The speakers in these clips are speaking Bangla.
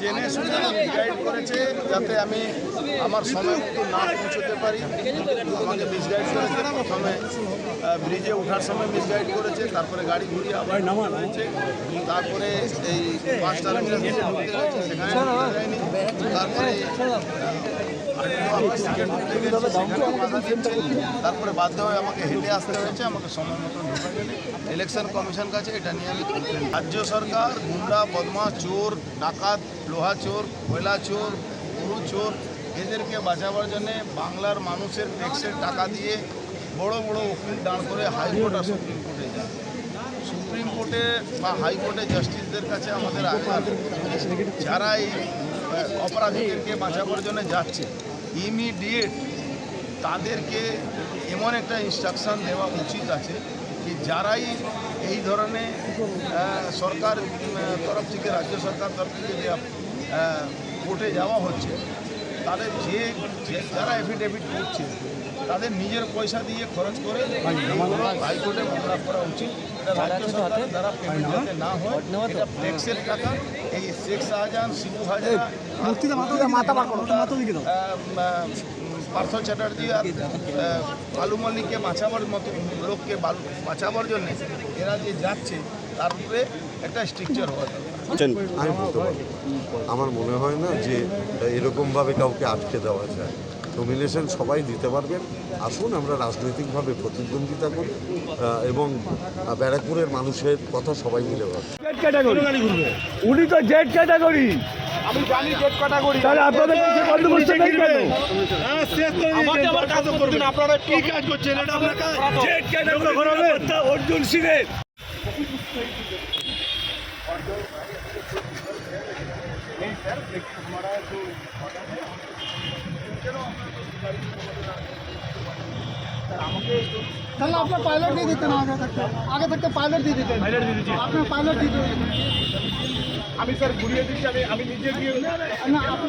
জেনে শুনে মিসগাইড করেছে যাতে আমি আমার সময় মতো না পৌঁছতে পারি। আমাকে মিসগাইড করেছে। প্রথমে ব্রিজে ওঠার সময় মিসগাইড করেছে। তারপরে গাড়ি ঘুরিয়ে আবার নামা হয়েছে তারপরে এই বাস টার্মিনাল সেখানে তারপরে তারপরে বাধ্য হয়ে আমাকে হেঁটে আসতে হয়েছে, আমাকে সময় মতো ইলেকশন কমিশন কাছে এটা নিয়ে আমি রাজ্য সরকার, গুন্ডা বদমা চোর, ডাকাত, লোহা চোর, কয়লা চোর, গরু চোর, এদেরকে বাঁচাবার জন্য বাংলার মানুষের ট্যাক্সের টাকা দিয়ে বড় বড় উকিল দাঁড় করে হাইকোর্ট আর সুপ্রিম কোর্টে যায়। সুপ্রিম কোর্টে বা হাইকোর্টে জাস্টিসদের কাছে আমাদের আবেদন যারা এই অপরাধীদেরকে বাঁচাবার জন্য যাচ্ছে। ইমিডিয়েট তাদেরকে এমন একটা ইনস্ট্রাকশান দেওয়া উচিত আছে যে যারাই এই ধরনের সরকার তরফ থেকে রাজ্য সরকার তরফ থেকে যে কোর্টে যাওয়া হচ্ছে তাদের যে যারা এফিডেভিট করছে তাদের নিজের পয়সা দিয়ে খরচ করে হাইকোর্টে মামলা করা উচিত। এটা রাজ্য সরকার দ্বারা পেমেন্ট যাতে না হয় এটা ট্যাক্সের টাকা। এই শেখ শাহজাহান শিবু হাজারা পার্থ চ্যাটার্জি আর আলু মল্লিককে বাঁচাবার মতো লোককে বালু- বাঁচাবার জন্য এরা যে যাচ্ছে তার উপরে একটা স্ট্রিকচার হওয়া আমি বলতে আমার মনে হয় না যে এরকমভাবে কাউকে আটকে দেওয়া যায়। নমিনেশন সবাই দিতে পারবেন। আসুন আমরা রাজনৈতিকভাবে প্রতিদ্বন্দ্বিতা করি এবং ব্যারাকপুরের মানুষের কথা সবাই মিলে ভাবি। ক্যাটাগরি উনি তো জেড ক্যাটাগরি আমি জানি জেট ক্যাটাগরি তাহলে আপনাদের কাছে বন্দোবস্ত নেই কেন? আমাকে আবার কাজ করবেন আপনারা কি কাজ করছেন? এটা আপনার জেড ক্যাটাগরি অর্জুন সিংয়ের তাহলে আপনার পাইলট দিয়ে দিতেন আগে থাকতে আগে থাকতে পাইলট দিয়ে দিতেন। আপনার পাইলট দিয়ে দিতেন। আমি স্যার ঘুরিয়ে দিচ্ছি আমি আমি নিজে গিয়ে না আপনি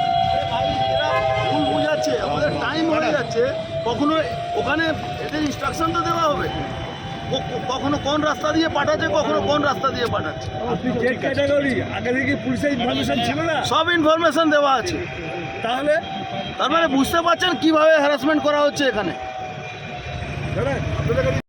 বোঝাচ্ছে আমাদের টাইম হয়ে যাচ্ছে কখনো ওখানে এদের ইনস্ট্রাকশন তো দেওয়া হবে। কখনো কোন রাস্তা দিয়ে পাঠাচ্ছে কখনো কোন রাস্তা দিয়ে পাঠাচ্ছে। আগে থেকে পুলিশের ইনফরমেশন ছিল না? সব ইনফরমেশন দেওয়া আছে। তাহলে? তার মানে বুঝতে পারছেন কীভাবে হ্যারাসমেন্ট করা হচ্ছে এখানে?